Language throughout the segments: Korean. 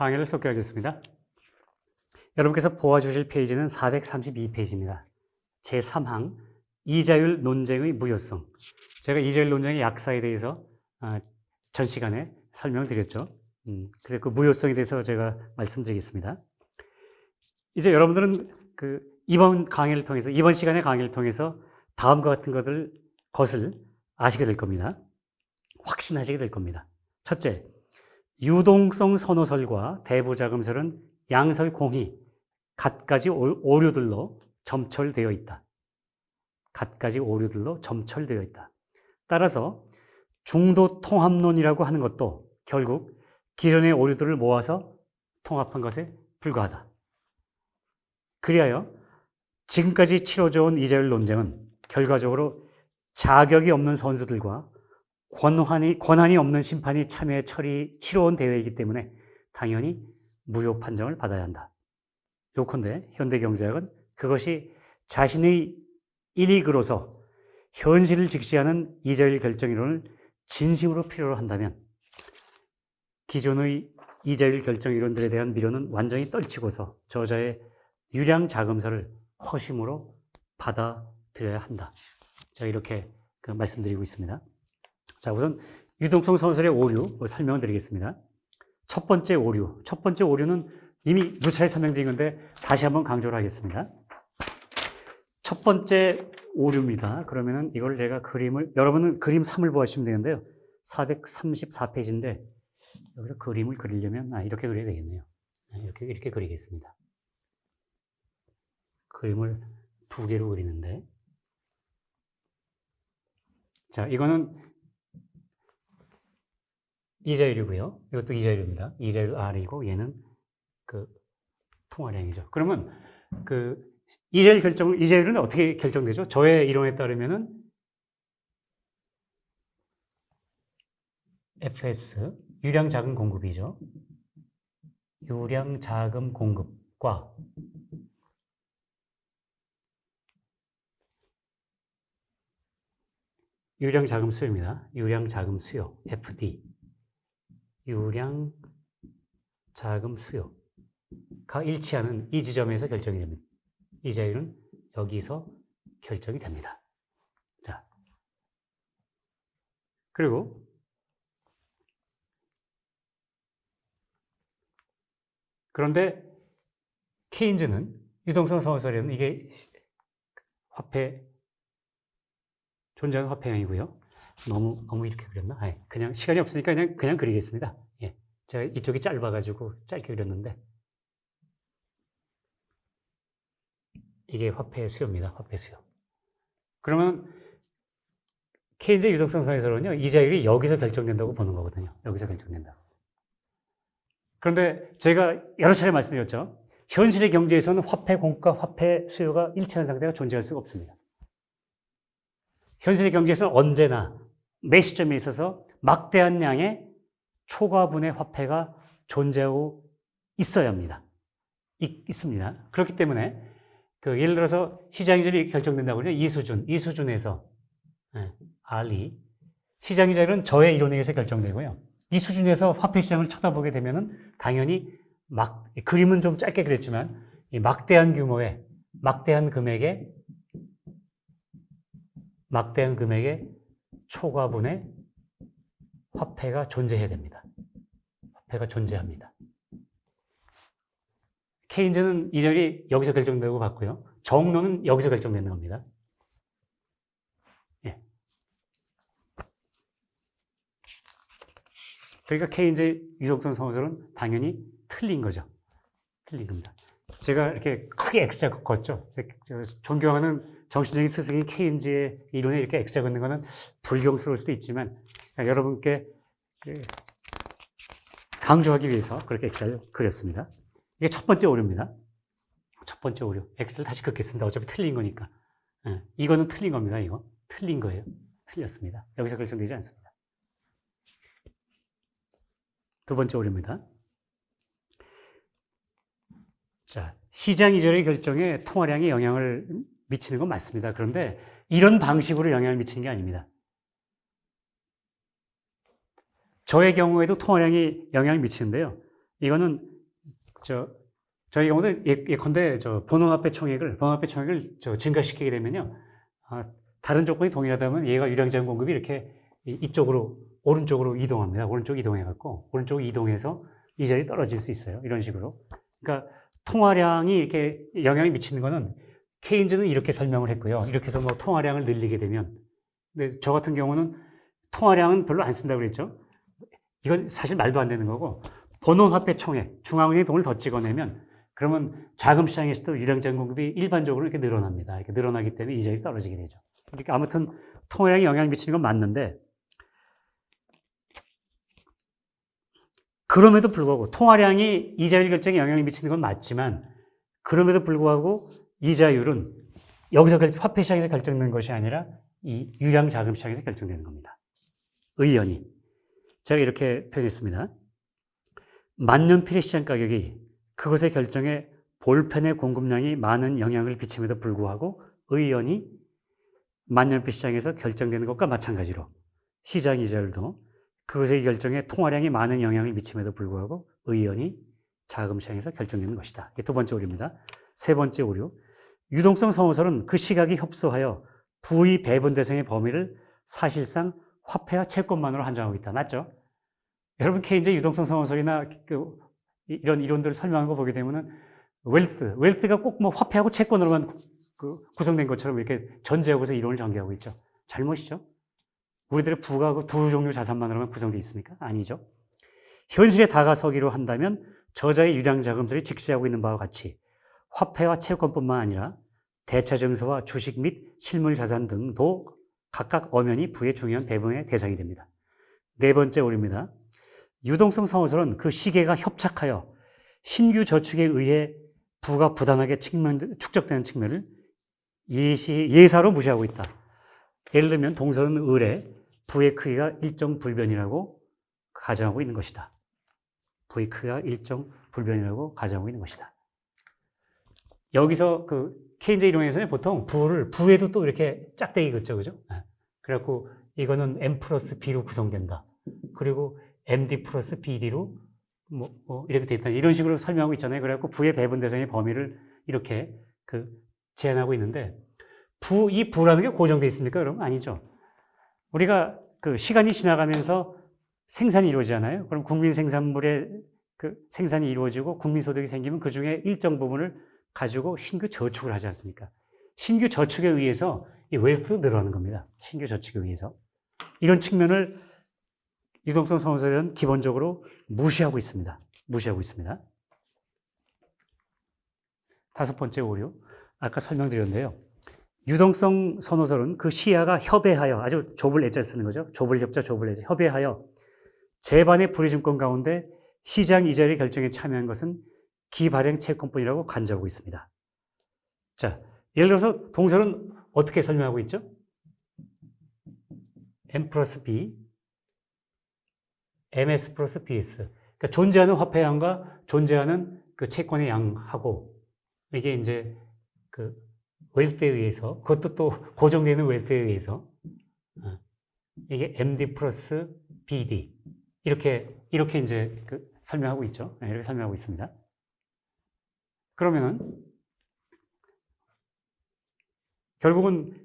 강의를 소개하겠습니다. 여러분께서 보아주실 페이지는 432페이지입니다. 제3항 이자율 논쟁의 무효성. 제가 이자율 논쟁의 약사에 대해서 아, 전 시간에 설명을 드렸죠. 음, 그래서 그 무효성에 대해서 제가 말씀드리겠습니다. 이제 여러분들은 그 이번 강의를 통해서 이번 시간의 강의를 통해서 다음과 같은 것을 것을 아시게 될 겁니다. 확신하시게 될 겁니다. 첫째, 유동성 선호설과 대부자금설은 양설 공히 갖가지 오- 오류들로 점철되어 있다. 갖가지 오류들로 점철되어 있다. 따라서 중도 통합론이라고 하는 것도 결국 기존의 오류들을 모아서 통합한 것에 불과하다. 그리하여 지금까지 치러져온 이자율 논쟁은 결과적으로 자격이 없는 선수들과 권한이, 권한이 없는 심판이 참여해 처리, 치러온 대회이기 때문에 당연히 무효 판정을 받아야 한다. 요컨대 현대경제학은 그것이 자신의 일익으로서 현실을 직시하는 이자율 결정이론을 진심으로 필요로 한다면 기존의 이자율 결정 이론들에 대한 미련은 완전히 떨치고서 저자의 유량 자금서를 허심으로 받아들여야 한다. 제가 이렇게 그 말씀드리고 있습니다. 자, 우선 유동성 선설의 오류 설명을 드리겠습니다. 첫 번째 오류. 첫 번째 오류는 이미 누차례 설명드린 건데 다시 한번 강조를 하겠습니다. 첫 번째 오류입니다. 그러면은 이걸 제가 그림을, 여러분은 그림 3을 보시면 되는데요. 434페이지인데 여기서 그림을 그리려면, 아, 이렇게 그려야 되겠네요. 아, 이렇게, 이렇게 그리겠습니다. 그림을 두 개로 그리는데. 자, 이거는 이자율이고요. 이것도 이자율입니다. 이자율 R이고 얘는 그 통화량이죠. 그러면 그 이자율 결정 이자율은 어떻게 결정되죠? 저의 이론에 따르면은 FS 유량 자금 공급이죠. 유량 자금 공급과 유량 자금 수요입니다. 유량 자금 수요 FD 유량 자금 수요가 일치하는 이 지점에서 결정이 됩니다. 이 자율은 여기서 결정이 됩니다. 자. 그리고 그런데 케인즈는 유동성 선호설에는 이게 화폐 존재하는 화폐형이고요. 너무 너무 이렇게 그렸나? 아니, 그냥 시간이 없으니까 그냥 그냥 그리겠습니다. 예, 제가 이쪽이 짧아가지고 짧게 그렸는데 이게 화폐 수요입니다. 화폐 수요. 그러면 케인즈 유동성 선에서는요 이자율이 여기서 결정된다고 보는 거거든요. 여기서 결정된다. 그런데 제가 여러 차례 말씀드렸죠. 현실의 경제에서는 화폐 공가, 화폐 수요가 일치하는 상태가 존재할 수가 없습니다. 현실의 경제에서는 언제나 매 시점에 있어서 막대한 양의 초과분의 화폐가 존재하고 있어야 합니다. 있, 있습니다. 그렇기 때문에 그 예를 들어서 시장이자율이 결정된다고 하면 이 수준, 이 수준에서 예, R이 시장이자율은 저의 이론에 의해서 결정되고요. 이 수준에서 화폐 시장을 쳐다보게 되면은 당연히 막 그림은 좀 짧게 그렸지만 이 막대한 규모의 막대한 금액의 막대한 금액의 초과분의 화폐가 존재해야 됩니다. 화폐가 존재합니다. 케인즈는 이 절이 여기서 결정되고 봤고요. 정론은 여기서 결정되는 겁니다. 예. 그러니까 케인즈의 유독성 성호설은 당연히 틀린 거죠. 틀린 겁니다. 제가 이렇게 크게 X자 걷죠. 존경하는 정신적인 스승인 케인즈의 이론에 이렇게 X자 걷는 것은 불경스러울 수도 있지만 여러분께 그 강조하기 위해서 그렇게 X자를 그렸습니다. 이게 첫 번째 오류입니다. 첫 번째 오류. X를 다시 긋겠습니다. 어차피 틀린 거니까. 예, 이거는 틀린 겁니다. 이거. 틀린 거예요. 틀렸습니다. 여기서 결정되지 않습니다. 두 번째 오류입니다. 자, 시장 이전의 결정에 통화량에 영향을 미치는 건 맞습니다. 그런데 이런 방식으로 영향을 미치는 게 아닙니다. 저의 경우에도 통화량이 영향을 미치는데요. 이거는 저 저희 경우도 예, 예컨대 저 본원화폐 총액을 본원화폐 총액을 저 증가시키게 되면요. 아, 다른 조건이 동일하다면 얘가 유량자금 공급이 이렇게 이- 이쪽으로 오른쪽으로 이동합니다. 오른쪽 이동해 갖고 오른쪽 이동해서 이자율이 떨어질 수 있어요. 이런 식으로. 그러니까 통화량이 이렇게 영향이 미치는 거는 케인즈는 이렇게 설명을 했고요. 이렇게 해서 뭐 통화량을 늘리게 되면 근데 저 같은 경우는 통화량은 별로 안 쓴다고 그랬죠. 이건 사실 말도 안 되는 거고 본원화폐 총액, 중앙은행이 돈을 더 찍어내면 그러면 자금 시장에서도 유량자금 공급이 일반적으로 이렇게 늘어납니다. 이렇게 늘어나기 때문에 이자율이 떨어지게 되죠. 그러니까 아무튼 통화량이 영향을 미치는 건 맞는데 그럼에도 불구하고 통화량이 이자율 결정에 영향을 미치는 건 맞지만 그럼에도 불구하고 이자율은 여기서 결- 화폐 시장에서 결정되는 것이 아니라 이 유량 자금 시장에서 결정되는 겁니다. 의연히. 제가 이렇게 표현했습니다. 만년필의 시장 가격이 그것의 결정에 볼펜의 공급량이 많은 영향을 미침에도 불구하고 의연히 만년필 시장에서 결정되는 것과 마찬가지로 시장 이자율도 그것의 결정에 통화량이 많은 영향을 미침에도 불구하고 의연히 자금 시장에서 결정되는 것이다. 두 번째 오류입니다. 세 번째 오류. 유동성 성호설은 그 시각이 협소하여 부의 배분 대상의 범위를 사실상 화폐와 채권만으로 한정하고 있다. 맞죠? 여러분 케인즈 유동성 성호설이나 그 이런 이론들을 설명한 거 보게 되면은 웰트, 웰트가 꼭 뭐 화폐하고 채권으로만 구- 그 구성된 것처럼 이렇게 전제하고서 이론을 전개하고 있죠. 잘못이죠. 우리들의 부가 그두 종류 자산만으로만 구성되어 있습니까? 아니죠. 현실에 다가서기로 한다면 저자의 유량 자금들이 직시하고 있는 바와 같이 화폐와 채권뿐만 아니라 대차 증서와 주식 및 실물 자산 등도 각각 엄연히 부의 중요한 배분의 대상이 됩니다. 네 번째 오류입니다. 유동성 성호설은 그 시계가 협착하여 신규 저축에 의해 부가 부당하게 측면, 축적되는 측면을 예시, 예사로 무시하고 있다. 예를 들면 동서는 을에 부의 크기가 일정 불변이라고 가정하고 있는 것이다. 부의 크기가 일정 불변이라고 가정하고 있는 것이다. 여기서 그 케인즈 이론에서는 보통 부를 부에도 또 이렇게 짝대기 긋죠, 그죠? 예. 그래갖고 이거는 m 플러스 b로 구성된다. 그리고 md 플러스 bd로 뭐, 뭐 이렇게 돼 있다. 이런 식으로 설명하고 있잖아요. 그래갖고 부의 배분 대상의 범위를 이렇게 그 제한하고 있는데 부, 이 부라는 게 고정돼 있습니까? 그럼 아니죠. 우리가 그 시간이 지나가면서 생산이 이루어지잖아요. 그럼 국민 생산물의 그 생산이 이루어지고 국민 소득이 생기면 그 중에 일정 부분을 가지고 신규 저축을 하지 않습니까? 신규 저축에 의해서 이 웰프도 늘어나는 겁니다. 신규 저축에 의해서. 이런 측면을 유동성 성서는 기본적으로 무시하고 있습니다. 무시하고 있습니다. 다섯 번째 오류. 아까 설명드렸는데요. 유동성 선호설은 그 시야가 협의하여 아주 좁을 애자 쓰는 거죠. 좁을 협자 좁을 애자 협의하여 제반의 불이증권 가운데 시장 이자율의 결정에 참여한 것은 기발행 채권뿐이라고 간주하고 있습니다. 자, 예를 들어서 동설은 어떻게 설명하고 있죠? M 플러스 B, MS 플러스 BS. 그러니까 존재하는 화폐 양과 존재하는 그 채권의 양하고 이게 이제 그 웰트에 의해서 그것도 또 고정되는 웰트에 의해서 어, 이게 MD 플러스 BD 이렇게 이렇게 이제 그 설명하고 있죠. 네, 이렇게 설명하고 있습니다. 그러면은 결국은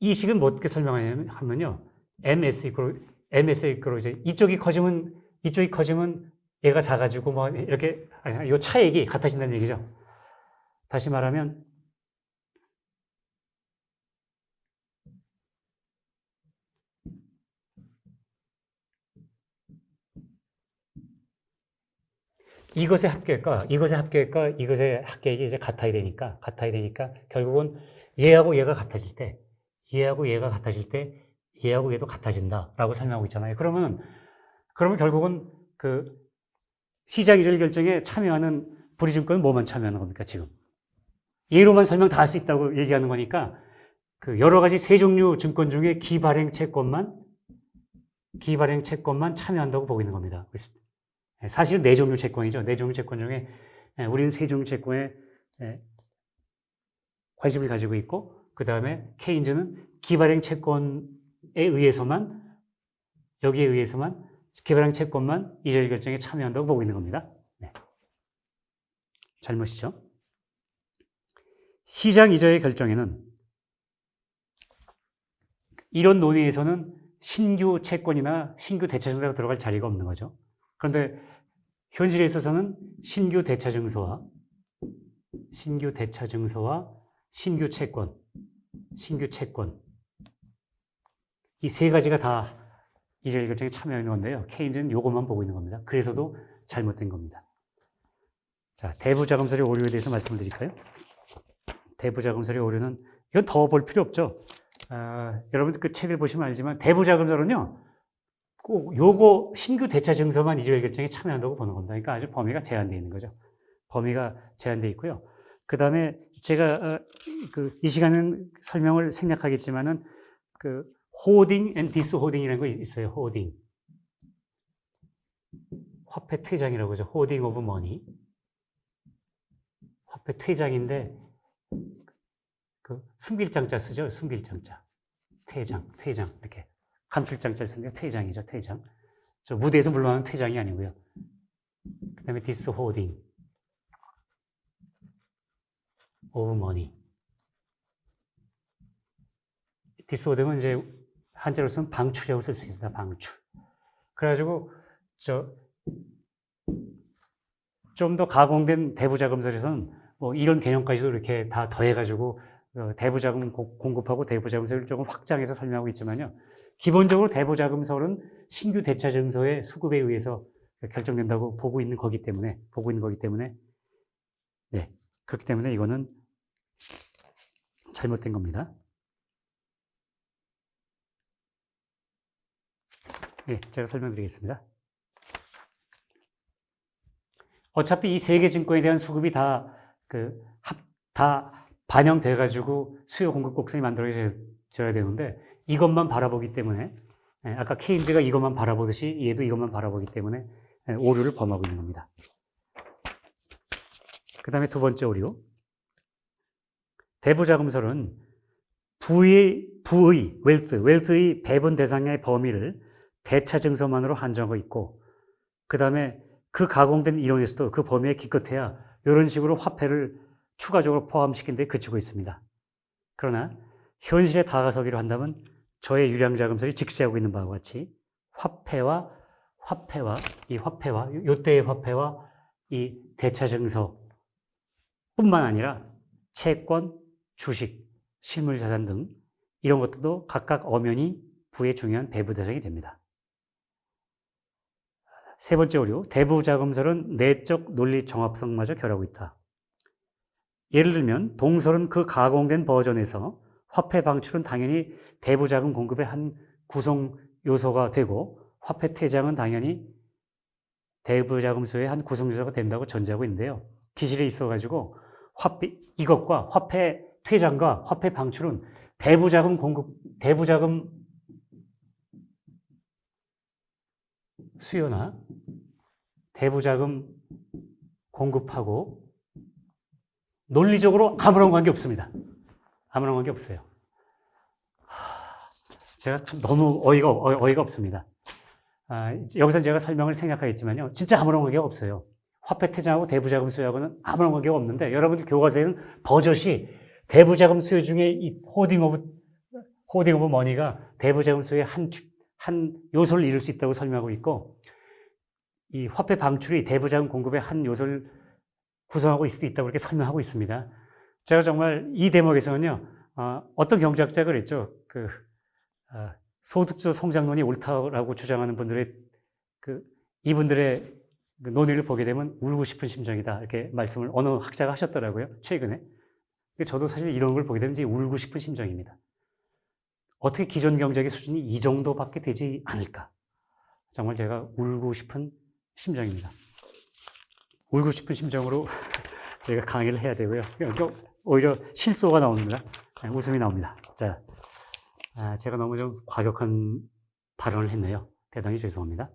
이 식은 뭐 어떻게 설명하냐면요. MS 이퀄 MS 이퀄 이제 이쪽이 커지면 이쪽이 커지면 얘가 작아지고 뭐 이렇게 아니 이 차액이 같아진다는 얘기죠. 다시 말하면 이것의 합계획과 이것의 합계획과 이것의 합계획이 이제 같아야 되니까 같아야 되니까 결국은 얘하고 얘가 같아질 때 얘하고 얘가 같아질 때 얘하고 얘도 같아진다라고 설명하고 있잖아요. 그러면 그러면 결국은 그 시장 이절 결정에 참여하는 불이증권은 뭐만 참여하는 겁니까 지금? 얘로만 설명 다 할 수 있다고 얘기하는 거니까 그 여러 가지 세 종류 증권 중에 기발행 채권만 기발행 채권만 참여한다고 보고 있는 겁니다. 사실은 네 종류 채권이죠. 네 종류 채권 중에 예, 우리는 세 종류 채권에 예, 관심을 가지고 있고 그 다음에 케인즈는 기발행 채권에 의해서만 여기에 의해서만 기발행 채권만 이자율 결정에 참여한다고 보고 있는 겁니다. 네. 잘못이죠. 시장 이자의 결정에는 이런 논의에서는 신규 채권이나 신규 대차 증서가 들어갈 자리가 없는 거죠. 그런데 현실에 있어서는 신규 대차 증서와 신규 대차 증서와 신규 채권, 신규 채권 이 세 가지가 다 이자율 결정에 참여하는 건데요. 케인즈는 이것만 보고 있는 겁니다. 그래서도 잘못된 겁니다. 자, 대부자금설의 오류에 대해서 말씀을 드릴까요? 대부자금설의 오류는 이건 더 볼 필요 없죠. 아, 여러분들 그 책을 보시면 알지만 대부자금설은요. 꼭 요거 신규 대차 증서만 이자율 결정에 참여한다고 보는 겁니다. 그러니까 아주 범위가 제한되어 있는 거죠. 범위가 제한되어 있고요. 그 다음에 제가 어, 그이 시간은 설명을 생략하겠지만은 그 호딩 앤 디스호딩이라는 거 있어요. 호딩. 화폐 퇴장이라고 하죠. 호딩 오브 머니. 화폐 퇴장인데 그 숨길 장자 쓰죠. 숨길 장자. 퇴장, 퇴장 이렇게 감출장자 쓰니까 퇴장이죠. 퇴장. 저 무대에서 물러나는 퇴장이 아니고요. 그 다음에 디스호딩. 오브 머니. 디스호딩은 이제 한자로 쓰면 방출이라고 쓸 수 있습니다. 방출. 그래가지고 저 좀 더 가공된 대부자금설에서는 뭐 이런 개념까지도 이렇게 다 더해가지고 어, 대부자금 고- 공급하고 대부자금설을 조금 확장해서 설명하고 있지만요. 기본적으로 대부자금설은 신규 대차 증서의 수급에 의해서 결정된다고 보고 있는 거기 때문에 보고 있는 거기 때문에 네 그렇기 때문에 이거는 잘못된 겁니다. 네, 제가 설명드리겠습니다. 어차피 이 세 개 증권에 대한 수급이 다, 그, 합, 다 반영돼가지고 수요 공급 곡선이 만들어져야 되는데 이것만 바라보기 때문에 예, 아까 케인즈가 이것만 바라보듯이 얘도 이것만 바라보기 때문에 예, 오류를 범하고 있는 겁니다. 그 다음에 두 번째 오류. 대부자금설은 부의, 부의, 웰스, 웰스의 배분 대상의 범위를 대차 증서만으로 한정하고 있고, 그 다음에 그 가공된 이론에서도 그 범위에 기껏해야 이런 식으로 화폐를 추가적으로 포함시킨 데 그치고 있습니다. 그러나 현실에 다가서기로 한다면 저의 유량자금설이 직시하고 있는 바와 같이 화폐와 화폐와 이 화폐와 요때의 화폐와 이 대차 증서 뿐만 아니라 채권, 주식, 실물 자산 등 이런 것들도 각각 엄연히 부의 중요한 배부 대상이 됩니다. 세 번째 오류, 대부자금설은 내적 논리 정합성마저 결하고 있다. 예를 들면 동설은 그 가공된 버전에서 화폐 방출은 당연히 대부자금 공급의 한 구성 요소가 되고 화폐 퇴장은 당연히 대부자금소의 한 구성 요소가 된다고 전제하고 있는데요. 기실에 있어 가지고 화폐 이것과 화폐 퇴장과 화폐 방출은 대부자금 공급 대부자금 수요나 대부자금 공급하고 논리적으로 아무런 관계 없습니다. 아무런 관계 없어요. 제가 참 너무 어이가, 어, 이가 없습니다. 아, 여기서 제가 설명을 생략하겠지만요. 진짜 아무런 관계가 없어요. 화폐 퇴장하고 대부자금 수요하고는 아무런 관계가 없는데 여러분들 교과서에는 버젓이 대부자금 수요 중에 이 호딩 오브, 호딩 오브 머니가 대부자금 수요의 한, 주- 한 요소를 이룰 수 있다고 설명하고 있고 이 화폐 방출이 대부자금 공급의 한 요소를 구성하고 있을 수 있다고 이렇게 설명하고 있습니다. 제가 정말 이 대목에서는요, 어, 떤 경제학자가 그랬죠. 그, 어, 소득주 성장론이 옳다라고 주장하는 분들의 그, 이분들의 그 논의를 보게 되면 울고 싶은 심정이다. 이렇게 말씀을 어느 학자가 하셨더라고요. 최근에. 저도 사실 이런 걸 보게 되면 이제 울고 싶은 심정입니다. 어떻게 기존 경제의 수준이 이 정도밖에 되지 않을까? 정말 제가 울고 싶은 심정입니다. 울고 싶은 심정으로 제가 강의를 해야 되고요. 오히려 실소가 나옵니다. 네, 웃음이 나옵니다. 자, 아, 제가 너무 좀 과격한 발언을 했네요. 대단히 죄송합니다.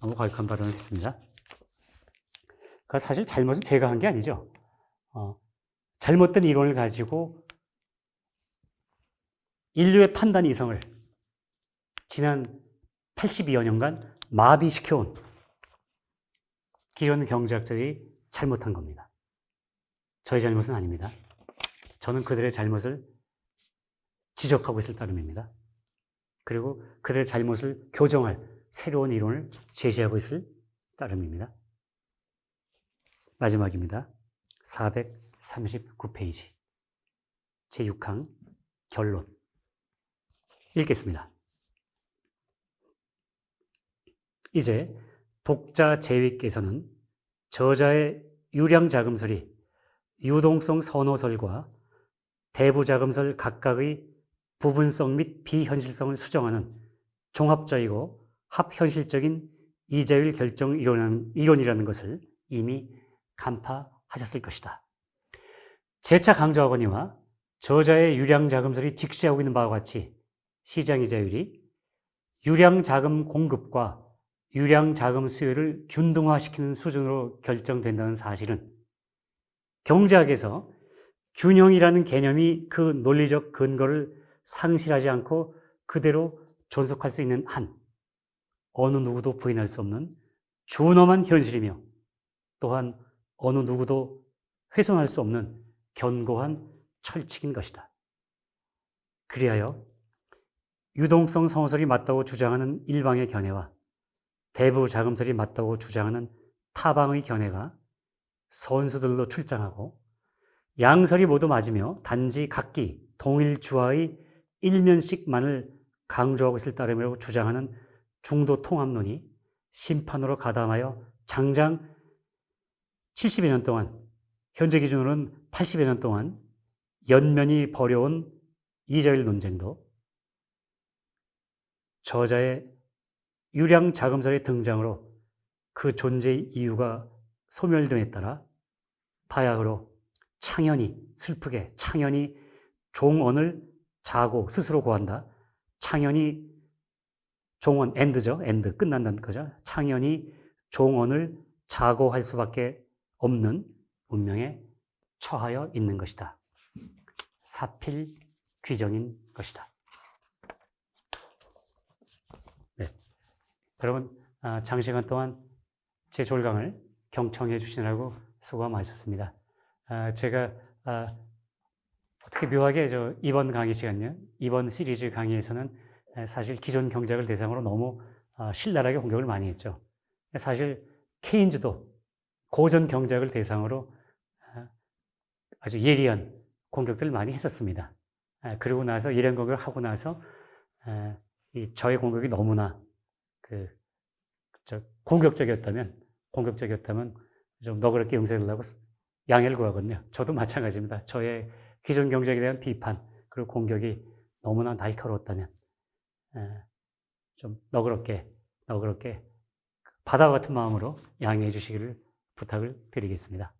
너무 과격한 발언을 했습니다. 그 사실 잘못은 제가 한 게 아니죠. 어, 잘못된 이론을 가지고 인류의 판단 이성을 지난 82여 년간 마비시켜온 기존 경제학자들이 잘못한 겁니다. 저의 잘못은 아닙니다. 저는 그들의 잘못을 지적하고 있을 따름입니다. 그리고 그들의 잘못을 교정할 새로운 이론을 제시하고 있을 따름입니다. 마지막입니다. 439페이지. 제6항 결론. 읽겠습니다. 이제 독자 제위께서는 저자의 유량 자금설이 유동성 선호설과 대부 자금설 각각의 부분성 및 비현실성을 수정하는 종합적이고 합현실적인 이자율 결정 이론, 이론이라는 것을 이미 간파하셨을 것이다. 재차 강조하거니와 저자의 유량 자금설이 직시하고 있는 바와 같이 시장 이자율이 유량 자금 공급과 유량 자금 수요를 균등화시키는 수준으로 결정된다는 사실은 경제학에서 균형이라는 개념이 그 논리적 근거를 상실하지 않고 그대로 존속할 수 있는 한 어느 누구도 부인할 수 없는 준엄한 현실이며 또한 어느 누구도 훼손할 수 없는 견고한 철칙인 것이다. 그리하여 유동성 성설이 맞다고 주장하는 일방의 견해와 대부 자금설이 맞다고 주장하는 타방의 견해가 선수들로 출장하고 양설이 모두 맞으며 단지 각기 동일 주화의 일면씩만을 강조하고 있을 따름이라고 주장하는 중도 통합론이 심판으로 가담하여 장장 70여 년 동안 현재 기준으로는 80여 년 동안 연면이 벌여온 이자율 논쟁도 저자의 유량 자금설의 등장으로 그 존재의 이유가 소멸됨에 따라 바야흐로 창현이 슬프게 창현이 종언을 자고 스스로 고한다. 창현이 종언 엔드죠. 엔드 끝난다는 거죠. 창현이 종언을 자고 할 수밖에 없는 운명에 처하여 있는 것이다. 사필 귀정인 것이다. 여러분 아, 장시간 동안 제 졸강을 경청해 주시느라고 수고 많으셨습니다. 아, 제가 아, 어떻게 묘하게 저 이번 강의 시간요, 이번 시리즈 강의에서는 사실 기존 경작을 대상으로 너무 신랄하게 공격을 많이 했죠. 사실 케인즈도 고전 경작을 대상으로 아주 예리한 공격들을 많이 했었습니다. 그리고 나서 이런 공격을 하고 나서 저의 공격이 너무나 그 공격적이었다면 공격적이었다면 좀 너그럽게 응세를 하고 양해를 구하거든요. 저도 마찬가지입니다. 저의 기존 경쟁에 대한 비판 그리고 공격이 너무나 날카로웠다면 좀 너그럽게 너그럽게 바다 같은 마음으로 양해해 주시기를 부탁을 드리겠습니다.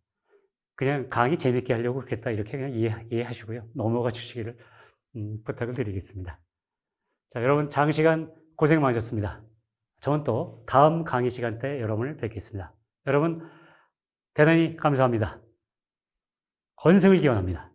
그냥 강의 재밌게 하려고 그랬다 이렇게 그냥 이해, 이해하시고요. 넘어가 주시기를 음, 부탁을 드리겠습니다. 자, 여러분 장시간 고생 많으셨습니다. 저는 또 다음 강의 시간 때 여러분을 뵙겠습니다. 여러분 대단히 감사합니다. 건승을 기원합니다.